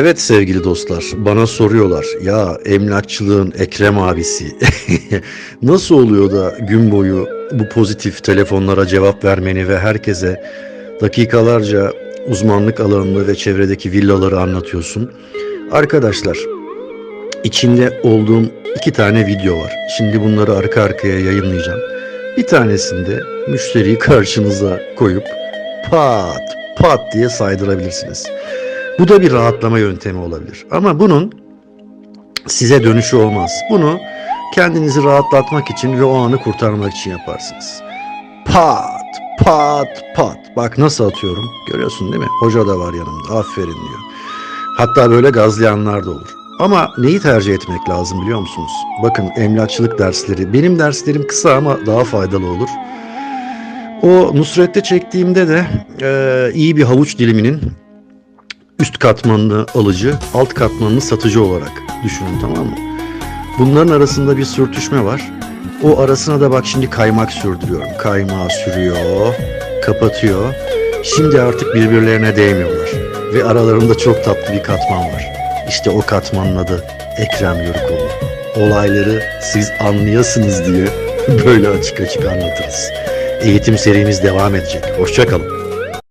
Evet sevgili dostlar, bana soruyorlar ya emlakçılığın Ekrem abisi nasıl oluyor da gün boyu bu pozitif telefonlara cevap vermeni ve herkese dakikalarca uzmanlık alanını ve çevredeki villaları anlatıyorsun? Arkadaşlar, içinde olduğum iki tane video var. Şimdi bunları arka arkaya yayınlayacağım. Bir tanesinde müşteriyi karşınıza koyup pat pat diye saydırabilirsiniz. Bu da bir rahatlama yöntemi olabilir. Ama bunun size dönüşü olmaz. Bunu kendinizi rahatlatmak için ve o anı kurtarmak için yaparsınız. Pat, pat, pat. Bak nasıl atıyorum. Görüyorsun değil mi? Hoca da var yanımda. Aferin diyor. Hatta böyle gazlayanlar da olur. Ama neyi tercih etmek lazım biliyor musunuz? Bakın emlakçılık dersleri. Benim derslerim kısa ama daha faydalı olur. O Nusret'te çektiğimde de e, iyi bir havuç diliminin üst katmanlı alıcı, alt katmanlı satıcı olarak düşünün tamam mı? Bunların arasında bir sürtüşme var. O arasına da bak şimdi kaymak sürdürüyorum. Kaymağı sürüyor, kapatıyor. Şimdi artık birbirlerine değmiyorlar. Ve aralarında çok tatlı bir katman var. İşte o katmanın adı Ekrem Yörükoğlu. Olayları siz anlayasınız diye böyle açık açık anlatırız. Eğitim serimiz devam edecek. Hoşçakalın.